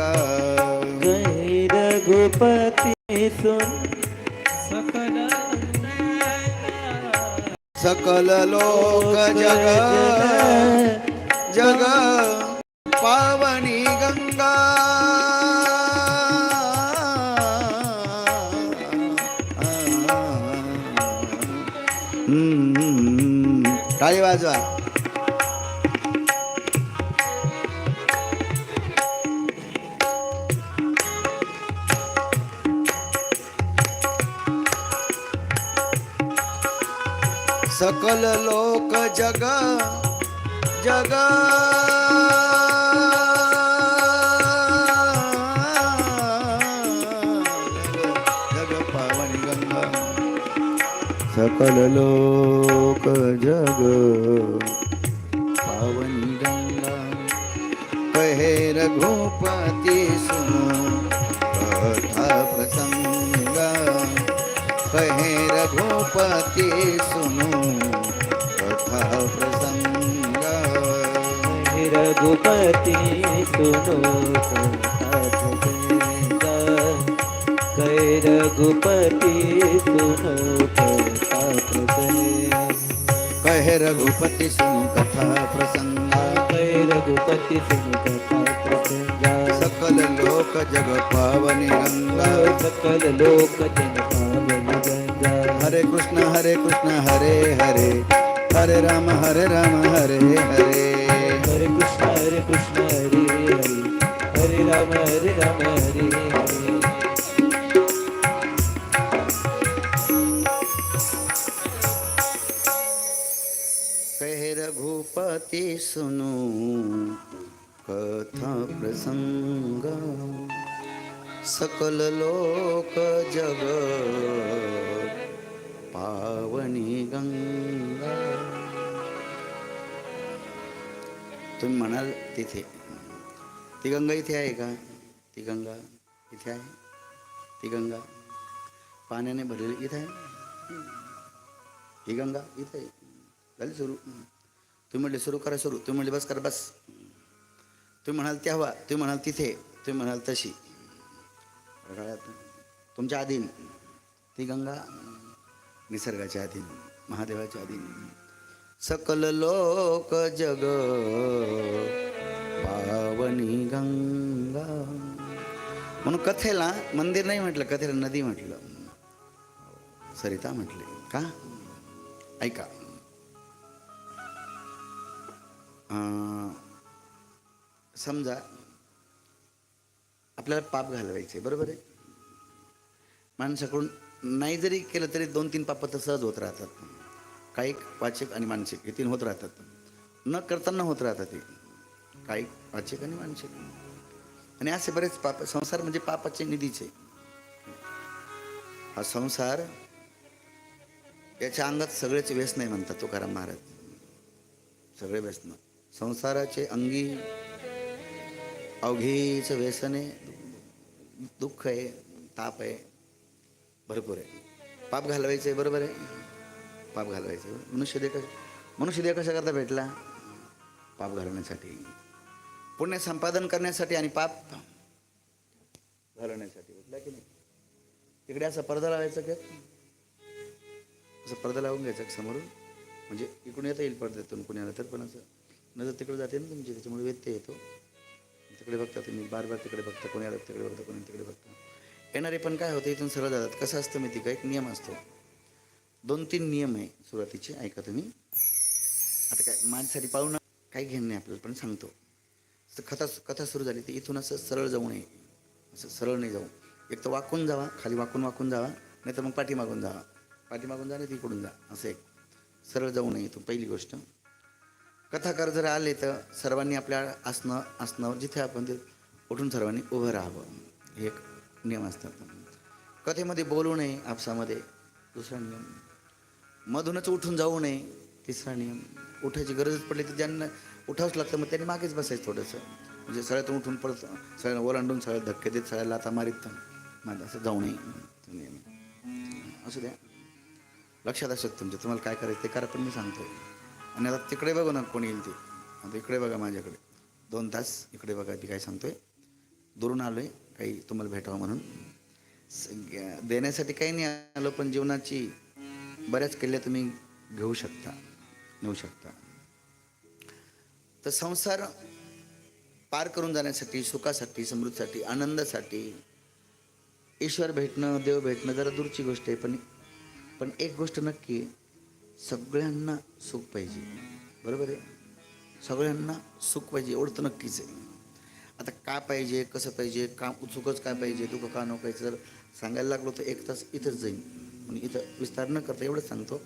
गंगा जय रघुपती सुन सकल सकल लोक जग जग पावनी गंगा. टाळी वाजवा. सकल लोक जग जग. जग पावन गंगा. सकल लोक जग पावन गंगा. कहे रघुपती सुनो कथा प्रसंग. कहे रघुपति सुनो कथा प्रसंग. रघुपती सुनो कथा प्रसंग. जय रघुपती सुनो कथा प्रसंग. कहे रघुपति सुनो कथा प्रसंग. जय रघुपती सुनो कथा प्रसंग. सकल लोक जग पावनी गंगा सकल लोक जन पावन गंगा हरे कृष्ण हरे कृष्ण हरे हरे। हरे राम हरे राम हरे हरे। हरे कृष्ण हरे कृष्ण हरे हरे। हरे राम हरे राम हरे हरे। कहे रघुपति सुनो कथा प्रसंग सकल लोक जग पावनी गंगा। तुम्ही म्हणाल तिथे. ती गंगा इथे आहे का? ती गंगा इथे आहे? ती गंगा पाण्याने भरलेली इथे आहे? ही गंगा इथे आहे. झाली सुरू. तुम्ही म्हणले सुरू करा सुरू. तुम्ही म्हणले बस करा बस. तुम्ही म्हणाल तेव्हा तुम्ही म्हणाल तिथे तुम्ही म्हणाल तशी. रगाळ्यात तुमच्या अधीन ती गंगा निसर्गाच्या अधीन महादेवाच्या अधीन सकल लोक जग पावनी गंगा. म्हणून कथेला मंदिर नाही म्हटलं कथेला नदी म्हटलं. सरिता म्हटले का? ऐका. समजा आपल्याला पाप घालवायचे बरोबर आहे? माणसाकडून नाही जरी केलं तरी दोन तीन पाप तर सहज होत राहतात. कायिक वाचक आणि मानसिक हे तीन होत राहतात. न करताना होत राहतात ते कायिक वाचक आणि मानसिक. आणि असे बरेच पाप संसार म्हणजे पापाचे निधीचे. हा संसार याच्या अंगात सगळेच व्यसन आहे म्हणतात तुकाराम महाराज. सगळे व्यसन. संसाराचे अंगी अवघीचं व्यसन आहे दुःख आहे ताप आहे भरपूर आहे. पाप घालवायचं आहे बरोबर आहे? पाप घालवायचं. आहे. मनुष्य देह मनुष्य देह कशा करता भेटला? पाप घालवण्यासाठी. पुण्य संपादन करण्यासाठी आणि पाप घालवण्यासाठी. भेटला की नाही? तिकडे असा पडदा लावायचा का? असं पडदा लावून घ्यायचा समोरून? म्हणजे इकडून येता येईल पडद्यातून. कुणी आलं तर पण असं. नजर तिकडे जाते ना तुमची त्याच्यामुळे व्यत्यय येतो. तिकडे बघता तुम्ही बार बार तिकडे बघता कोणी आलं तिकडे बघता कोणी तिकडे बघता. येणारे पण काय होतं इथून सरळ जातात. कसं असतं माहिती का? एक नियम असतो. दोन तीन नियम आहे सुरुवातीचे. ऐका तुम्ही. आता काय माझ्यासाठी पाळून काही घेणं नाही आपल्याला पण सांगतो. तर कथा कथा सुरू झाली तर इथून असं सरळ जाऊ नये. असं सरळ नाही जाऊ. एक तर वाकून जावा खाली वाकून वाकून जावा नाही तर मग पाठीमागून जावा. पाठीमागून जा नाही तिकडून जा. असं एक. सरळ जाऊ नये इथून पहिली गोष्ट. कथाकार जर आले तर सर्वांनी आपल्या आसनं आसनावर जिथे आपण ते उठून सर्वांनी उभं राहावं. हे एक नियम असतात. कथेमध्ये बोलू नये आपसामध्ये. दुसरा नियम मधूनच उठून जाऊ नये. तिसरा नियम उठायची गरजच पडली तर ज्यांना उठावंच लागतं मग त्यांनी मागेच बसायचं थोडंसं. म्हणजे सगळ्यातून उठून पडत सगळ्यांना ओलांडून सगळ्या धक्के देत सगळ्या लाता मारीत माझं असं जाऊ नये. नियम. असू द्या. लक्षात असत तुमच्या तुम्हाला काय करायचं ते करा पण मी सांगतो आणि आता तिकडे बघू ना कोणी येईल ते. आता इकडे बघा माझ्याकडे. दोन तास इकडे बघा ती काय सांगतोय. दुरून आलो आहे काही तुम्हाला भेटावं म्हणून. देण्यासाठी काही नाही आलो पण जीवनाची बऱ्याच किल्ल्या तुम्ही घेऊ शकता नेऊ शकता. तर संसार पार करून जाण्यासाठी सुखासाठी समृद्धीसाठी आनंदासाठी ईश्वर भेटणं देव भेटणं जरा दूरची गोष्ट आहे पण पण एक गोष्ट नक्की आहे, सगळ्यांना सुख पाहिजे. बरोबर आहे? सगळ्यांना सुख पाहिजे एवढं तर नक्कीच आहे. आता का पाहिजे कसं पाहिजे का उत्सुकच काय पाहिजे तुका का नको जर सांगायला लागलो तर एक तास इथंच जाईन. म्हणजे इथं विस्तार न करता एवढंच सांगतो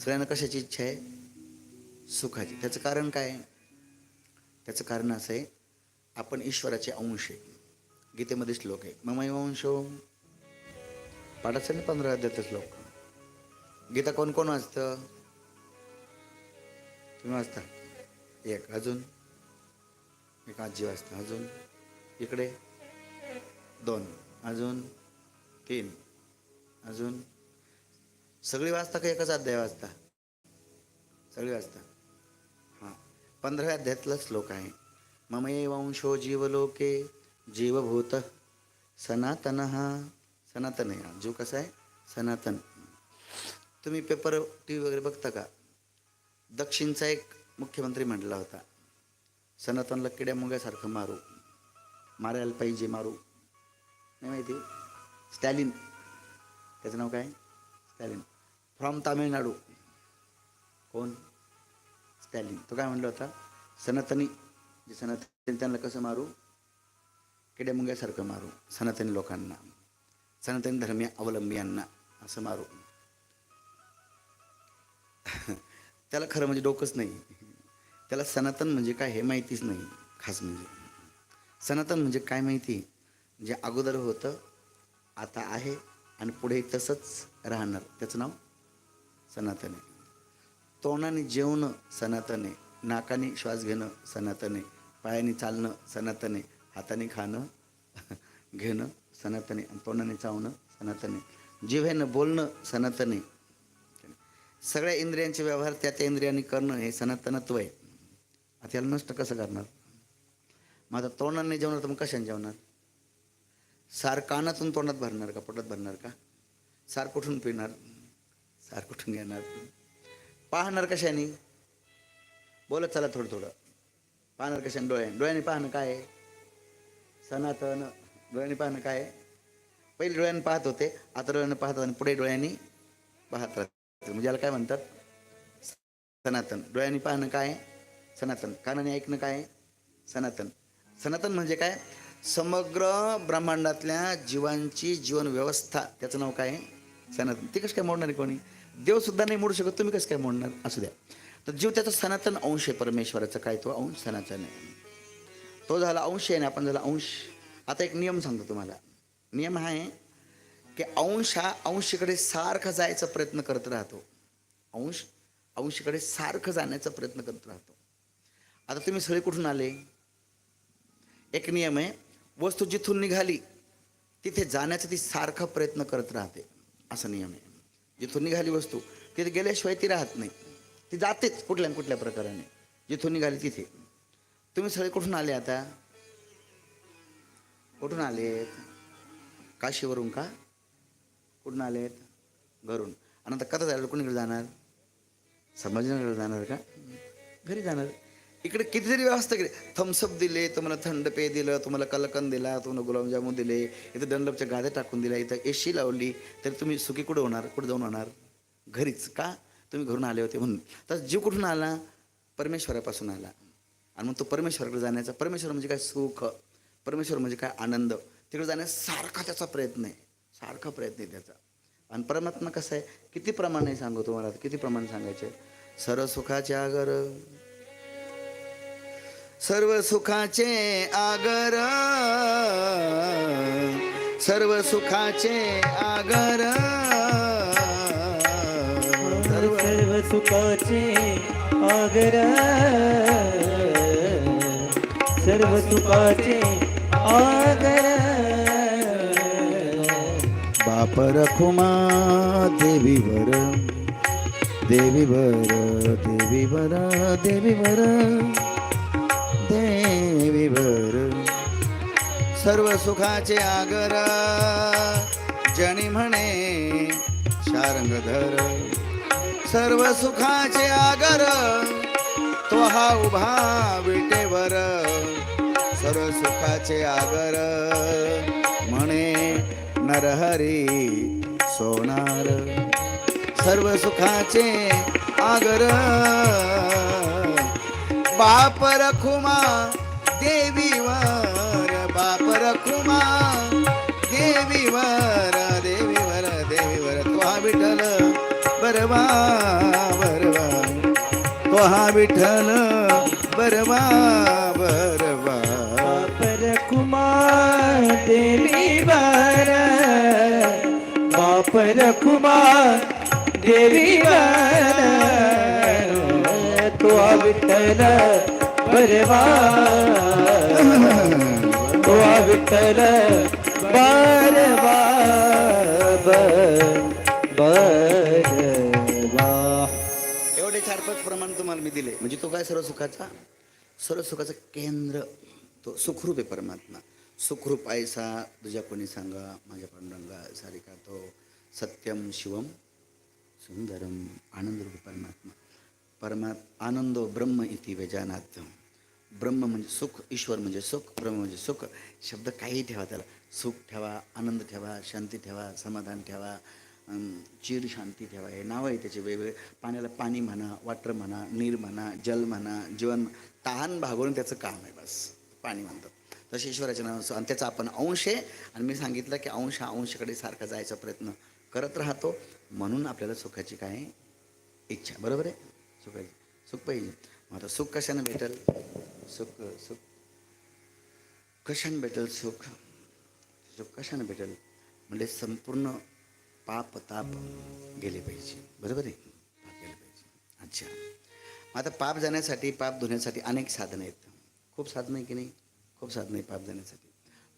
सगळ्यांना कशाची इच्छा आहे? सुखाची. त्याचं कारण काय? आहे त्याचं कारण असं आहे आपण ईश्वराचे अंश आहे. गीतेमध्ये श्लोक आहे मम अंश पाठाचं पंधरा अध्यात श्लोक. गीता कोण कोण वाचतं? तुम्ही वाचता? एक अजून? एक आजी वाचता अजून? इकडे? दोन. अजून? तीन. अजून? सगळी वाचता का एकच अध्याय वाचता? सगळी वाचता. हां. पंधराव्या अध्यायातला श्लोक आहे. ममे वंशो जीवलोके जीवभूत सनातन हा सनातन आहे जीव कसा आहे? सनातन. तुम्ही पेपर टी व्ही वगैरे बघता का? दक्षिणचा एक मुख्यमंत्री म्हटला होता सनातनला किड्या मुंग्यासारखं मारू मारायला पाहिजे मारू. नाही माहिती? स्टॅलिन. त्याचं नाव काय? स्टॅलिन. फ्रॉम तामिळनाडू कोण? स्टॅलिन. तो काय म्हणलं होता? सनातनी. जे सनातनी त्यांना कसं मारू? किड्या मुंग्यासारखं मारू. सनातनी लोकांना. सनातनी धर्मीय अवलंबियांना असं मारू. त्याला खरं म्हणजे डोकंच नाही. त्याला सनातन म्हणजे काय हे माहितीच नाही खास म्हणजे. सनातन म्हणजे काय माहिती? जे अगोदर होतं आता आहे आणि पुढे तसंच राहणार. त्याचं नाव सनातन आहे. तोंडाने जेवणं सनातन आहे. नाकाने श्वास घेणं सनातन आहे. पायाने चालणं सनातन आहे. हाताने खाणं घेणं सनातन आहे. आणि तोंडाने चावणं सनातन आहे. जिव्ह्यानं बोलणं सनातन आहे. सगळ्या इंद्रियांचे व्यवहार त्या त्या इंद्रियांनी करणं हे सनातनत्व आहे. आता याला नष्ट कसं करणार? मग आता तोंडाने जेवणार तर मग कशाने जेवणार? सार कानातून तोंडात भरणार का पोटात भरणार का? सार कुठून पिणार? सार कुठून येणार? पाहणार कशाने? बोलत चला थोडं थोडं. पाहणार कशाने? डोळ्याने. डोळ्याने पाहणं काय सनातन डोळ्याने पाहणं काय पहिले डोळ्याने पाहत होते आता डोळ्याने पाहतात आणि पुढे डोळ्यांनी पाहत राहतात. म्हणजे याला काय म्हणतात? सनातन. डोळ्यांनी पाहणं काय? सनातन. कानाने ऐकणं काय? सनातन. सनातन म्हणजे काय? समग्र ब्रह्मांडातल्या जीवांची जीवन व्यवस्था त्याचं नाव काय? आहे सनातन. ते कसं काय मोडणार आहे कोणी? देवसुद्धा नाही मोडू शकत. तुम्ही कसं काय मोडणार? असू द्या. तर जीव त्याचा सनातन अंश आहे परमेश्वराचा. काय तो? अंश सनातन आहे. तो झाला अंश आहे ना आपण झाला अंश. आता एक नियम सांगतो तुम्हाला. नियम हा आहे की अंश हा अंशीकडे सारखा जायचा प्रयत्न करत राहतो. अंश अंशीकडे सारखं जाण्याचा प्रयत्न करत राहतो. आता तुम्ही सगळे कुठून आले? एक नियम आहे वस्तू जिथून निघाली तिथे जाण्याचा ती सारखा प्रयत्न करत राहते. असा नियम आहे. जिथून निघाली वस्तू तिथे गेल्याशिवाय ती राहत नाही. ती जातेच कुठल्या कुठल्या प्रकाराने. जिथून निघाली तिथे. तुम्ही सगळे कुठून आले आता? कुठून आले काशीवरून का? कुठून आले आहेत घरून. आणि आता कथा झालं कुणीकडे जाणार? संभाजीनगरला जाणार का? घरी जाणार. इकडे कितीतरी व्यवस्था केली. थम्सअप दिले तुम्हाला थंड पेय दिलं तुम्हाला कलकंद दिला तुम्हाला गुलाबजामुन दिले इथं दंडपच्या गाद्या टाकून दिल्या इथं एशी लावली तर तुम्ही सुखी कुठं होणार? कुठं जाऊन होणार घरीच का? तुम्ही घरून आले होते म्हणून. तर जीव कुठून आला? परमेश्वरापासून आला. आणि मग तो परमेश्वराकडे जाण्याचा परमेश्वर म्हणजे काय सुख परमेश्वर म्हणजे काय आनंद. तिकडे जाण्याचा सारखा त्याचा प्रयत्न आहे. सारखा प्रयत्न आहे त्याचा. आणि परमात्मा कसं आहे? किती प्रमाणे सांगू तुम्हाला? किती प्रमाण सांगायचे? सर्व सुखाचे आगर. सर्व सुखाचे आगर. सर्व सुखाचे आगर. सर्व सर्व सुखाचे आगर. सर्व सुखाचे आगर. परखुमा देवी वर देवी वर देवी वर देवी वर देवी वर सर्व सुखाचे आगर जणी म्हणे शारंगधर. सर्व सुखाचे आगर तो हा उभा विटेवर. सर्व सुखाचे आगर म्हणे नरहरी सोनार. सर्व सुखाचे आगर. बाप रखुमा देवीवर बाप रखुमा देवीवर देवीवर देवीवर तो विठल विठ्ठल बरवा बरवा. तो विठल बरवा. बापर कुमार देवी तो विठ्ठल बरवा तो विठ्ठल बरवा एवढे चार पाच प्रमाण तुम्हाला मी दिले. म्हणजे तो काय सर्व सुखाचा सर्व सुखाचं केंद्र. तो सुखरूप आहे परमात्मा. सुखरूप आयसा तुझ्या कोणी सांगा माझ्या पांडुरंगा सारिका तो. सत्यम शिवम सुंदरम आनंदरूप परमात्मा। परमा आनंदो ब्रह्म इति व्यजानात ब्रह्म म्हणजे सुख ईश्वर म्हणजे सुख ब्रह्म म्हणजे सुख। शब्द काही ठेवा त्याला। सुख ठेवा आनंद ठेवा शांती ठेवा समाधान ठेवा चीर चिर शांती ठेवा हे नावं आहे त्याचे वेगवेगळे। पाण्याला पाणी म्हणा वाटर म्हणा नीर म्हणा जल म्हणा जीवन तहान भागवून त्याचं काम आहे बस पाणी म्हणतात। तसे ईश्वराचे नाव असं आणि त्याचा आपण अंश आहे आणि मी सांगितलं की अंश हा सारखा जायचा प्रयत्न करत राहतो. म्हणून आपल्याला सुखाची काय इच्छा. बरोबर आहे? सुखाची. सुख पाहिजे. मग आता सुख कशानं भेटेल? सुख सुख. कशानं भेटेल सुख? सुख कशानं भेटेल? म्हणजे संपूर्ण पाप ताप गेले पाहिजे. बरोबर आहे? गेले पाहिजे. अच्छा. मग आता पाप जाण्यासाठी पाप धुण्यासाठी अनेक साधनं आहेत. खूप साधनं आहे की नाही? खूप साधनं आहे पाप जाण्यासाठी.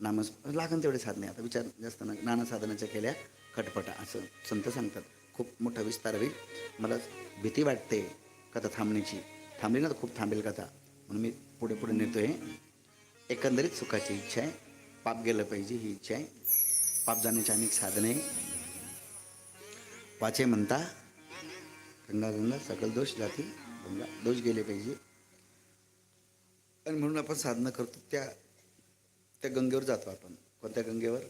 नामस लागन तेवढे साधने आता विचार जास्त ना नाना साधनाच्या केल्या खटपटा असं संत सांगतात. खूप मोठा विस्तार होईल. मला भीती वाटते कथा थांबण्याची. थांबली ना तर खूप थांबेल कथा. म्हणून मी पुढे पुढे नेतो आहे एकंदरीत सुखाची इच्छा आहे. पाप गेलं पाहिजे ही इच्छा आहे. पाप जाण्याची अनेक साधने वाचे म्हणता गंगा गंगा सकल दोष जाती गंगा दोष गेले पाहिजे. आणि म्हणून आपण साधनं करतो त्या त्या गंगेवर जातो आपण. कोणत्या गंगेवर?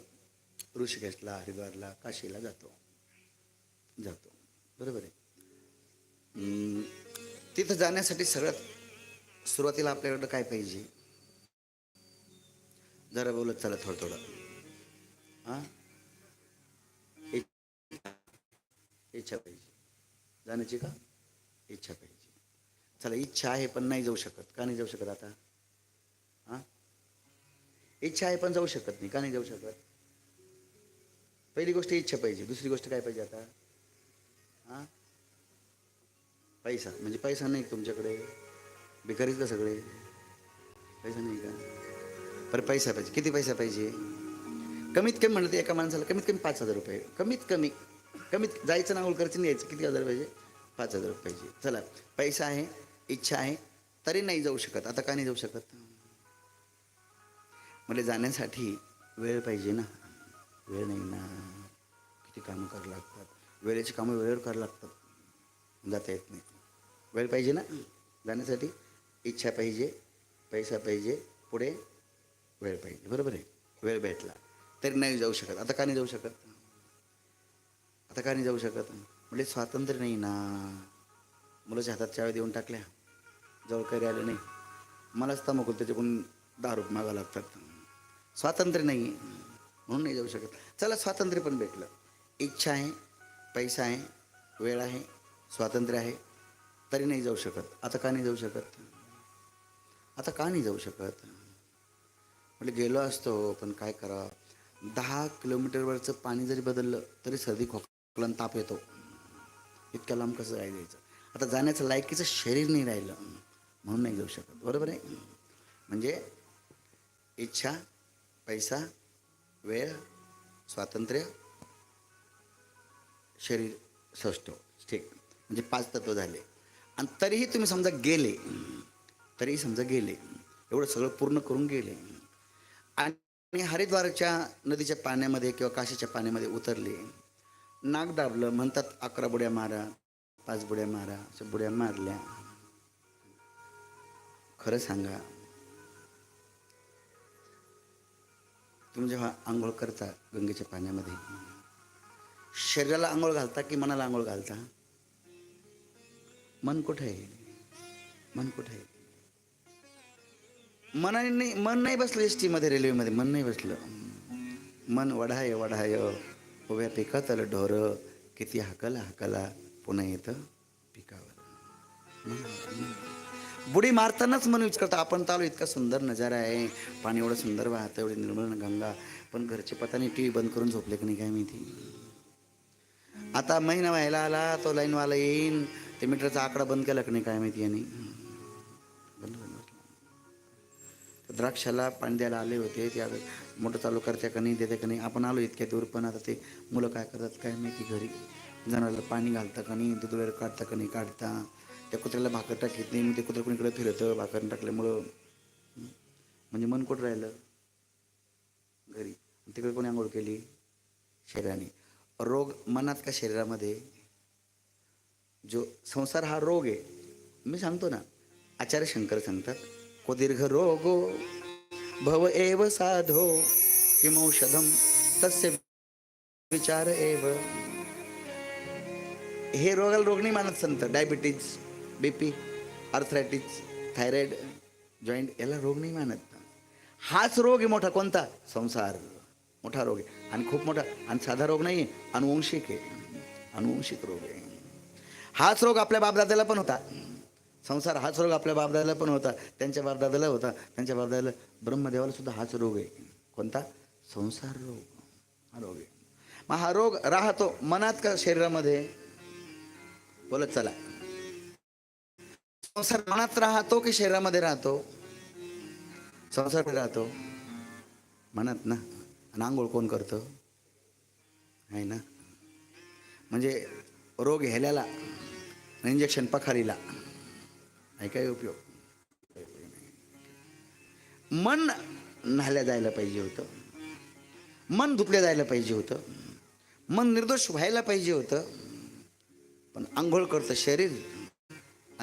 ऋषिकेशला हरिद्वारला काशीला जातो. जातो. बरोबर आहे. तिथं जाण्यासाठी सगळ्यात सुरुवातीला आपल्याकडं काय पाहिजे? जरा बोलत चला थोडं थोडं. हां? इच्छा पाहिजे. जाण्याची का? इच्छा पाहिजे. चला इच्छा आहे पण नाही जाऊ शकत. का नाही जाऊ शकत आता? इच्छा आहे पण जाऊ शकत नाही. का नाही जाऊ शकत? पहिली गोष्ट इच्छा पाहिजे. दुसरी गोष्ट काय पाहिजे आता? हां? पैसा. म्हणजे पैसा नाही तुमच्याकडे. बेकारीच का सगळे? पैसा नाही का? बरं पैसा पाहिजे. किती पैसा पाहिजे? कमीत कमी म्हणलं ते एका माणसाला कमीत कमी पाच हजार रुपये. कमीत कमी कमीत जायचं ना उलकरचं नाही यायचं. किती हजार पाहिजे? पाच हजार रुपये पाहिजे. चला. पैसा आहे इच्छा आहे तरी नाही जाऊ शकत. आता का नाही जाऊ शकत? मला जाण्यासाठी वेळ पाहिजे ना. वेळ नाही ना. किती कामं करावं लागतात. वेळेची कामं वेळेवर करावं लागतात. जाता येत नाही. वेळ पाहिजे ना. जाण्यासाठी इच्छा पाहिजे पैसा पाहिजे पुढे वेळ पाहिजे. बरोबर आहे. वेळ भेटला. तरी नाही जाऊ शकत. आता का नाही जाऊ शकत? आता का नाही जाऊ शकत? म्हणजे स्वातंत्र्य नाही ना. मुलाच्या हातात चाव्या देऊन टाकल्या. जवळ काही आलं नाही. मलाच तमाकूल त्याच्याकडून दारू मागा मागावं लागतात. स्वातंत्र्य नाही म्हणून नाही जाऊ शकत. चला स्वातंत्र्य पण भेटलं. इच्छा आहे पैसा आहे वेळ आहे स्वातंत्र्य आहे तरी नाही जाऊ शकत. आता का नाही जाऊ शकत? आता का नाही जाऊ शकत? म्हणजे गेलो असतो पण काय करावं? दहा किलोमीटरवरचं पाणी जरी बदललं तरी सर्दी खोकला ताप येतो. इतक्या लांब कसं राहिलं जायचं? आता जाण्याचं लायकीचं शरीर नाही राहिलं. म्हणून नाही जाऊ शकत. बरोबर आहे? म्हणजे इच्छा पैसा वेळ स्वातंत्र्य शरीर सष्ट ठीक म्हणजे पाच तत्व झाले. आणि तरीही तुम्ही समजा गेले तरीही समजा गेले एवढं सगळं पूर्ण करून गेले. आणि आणि हरिद्वारच्या नदीच्या पाण्यामध्ये किंवा काशीच्या पाण्यामध्ये उतरले. नाक दाबलं म्हणतात अकरा बुड्या मारा पाच बुड्या मारा अशा बुड्या मारल्या. खरं सांगा तुम्ही जेव्हा आंघोळ करता गंगेच्या पाण्यामध्ये शरीराला आंघोळ घालता की मनाला आंघोळ घालता? मन कुठं आहे? मन कुठं आहे? मनाने नाही मन नाही बसलं एस टीमध्ये रेल्वेमध्ये मन नाही बसलं. मन वढाय वढाय उभ्या पिकातलं ढोर किती हाकला हाकला पुन्हा येतं पिकावर. बुडी मारतानाच मन विचारतं आपण तर आलो इतका सुंदर नजारा आहे. पाणी एवढं सुंदर वाहतं एवढी निर्मळ गंगा. पण घरचे पताने टी व्ही बंद करून झोपले की नाही काय माहिती? आता महिना व्हायला आला तो लाईनवाला येईन. ते मीटरचा आकडा बंद केला की नाही काय माहिती यांनी? बंद बंद द्राक्षाला पाणी द्यायला आले होते. ते आता मोठं चालू करते का नाही देते का नाही? आपण आलो इतक्या दूर पण आता ते मुलं काय करतात काय माहिती घरी? जनाला पाणी घालता का नाही? दूध वगैरे काढता का नाही? काढता. त्या कुत्र्याला भाकर टाकीत नाही मग ते कुत्रं कोणीकडे फिरतं? भाकर टाकल्यामुळं म्हणजे मन कुठं राहिलं? घरी. तिकडे कोणी आंघोळ केली? शरीराने. रोग मनात का शरीरामध्ये? जो संसार हा रोग आहे. मी सांगतो ना आचार्य शंकर सांगतात को दीर्घ रोगो भव एव साधो किमौषधम तस्य विचार एव. हे रोगाला रोग नाही मानत संत. Diabetes B P arthritis thyroid joint याला रोग नाही मानत. हाच रोग आहे मोठा. कोणता? संसार. मोठा रोग आहे. आणि खूप मोठा. आणि साधा रोग नाही आहे. अनुवंशिक आहे. अनुवंशिक रोग आहे. हाच रोग आपल्या बापदादाला पण होता. संसार हाच रोग आपल्या बापदादाला पण होता. त्यांच्या बापदादाला होता. त्यांच्या बापदादाला ब्रह्मदेवाला सुद्धा हाच रोग आहे. कोणता? संसार रोग. हा रोग आहे. मग हा रोग राहतो मनात का शरीरामध्ये? बोलत चला. संसार मनात राहतो की शरीरामध्ये राहतो? संसार राहतो. मनात ना? आणि आंघोळ कोण करतं? आहे ना? म्हणजे रोग हेल्याला इंजेक्शन पखारीला. आहे काय उपयोग? मन न्हाल्या जायला पाहिजे होतं. मन धुतल्या जायला पाहिजे होतं. मन निर्दोष व्हायला पाहिजे होतं. पण आंघोळ करतं शरीर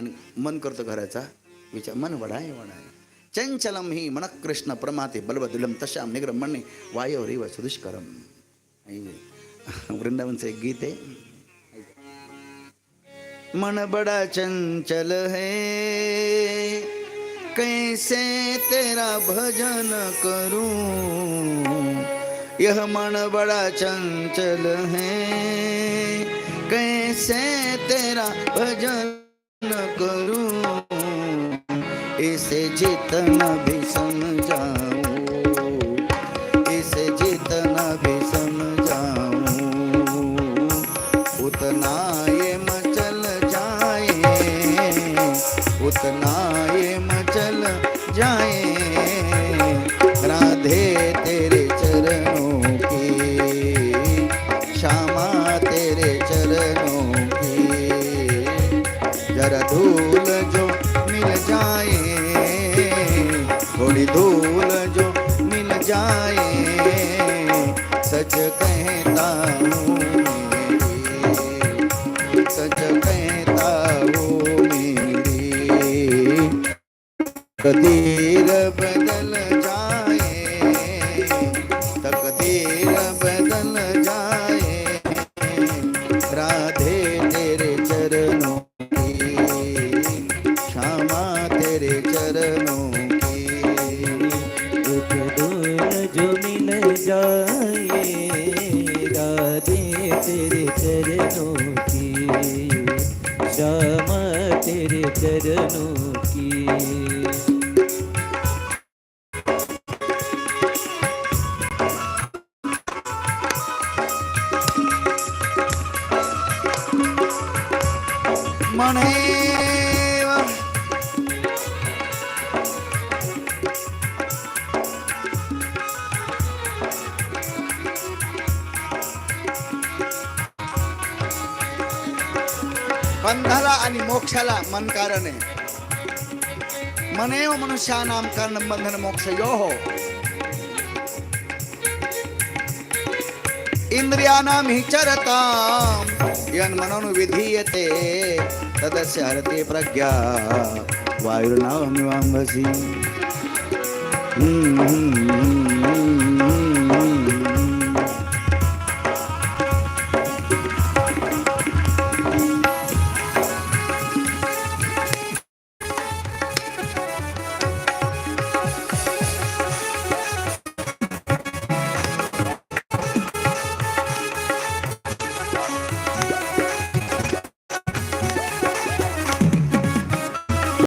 आणि मन करतं घराचा विचार मन वडाय वडाय चंचलम ही मन कृष्ण प्रमाते बलबदुलम तशाम निग्रम म्हणणे वायवरी व. सुदुष्करम वृंदावनचं एक गीत आहे. मन बड़ा चंचल है कैसे तेरा भजन करूं? यह मन बड़ा चंचल है कैसे तेरा भजन करूं इसे जितना जाए सच कहता हूँ मेरी, सच कहता हूँ मेरी तकदीर श्याम तेरे चरणों की। पुरुषाणाम कारण बंधन मोक्ष यो हो. इंद्रियाणाम हि चरताम यन मनोन विधीयते तदस्य हरते प्रज्ञा वायुर्नावमिवांगसी हम्म।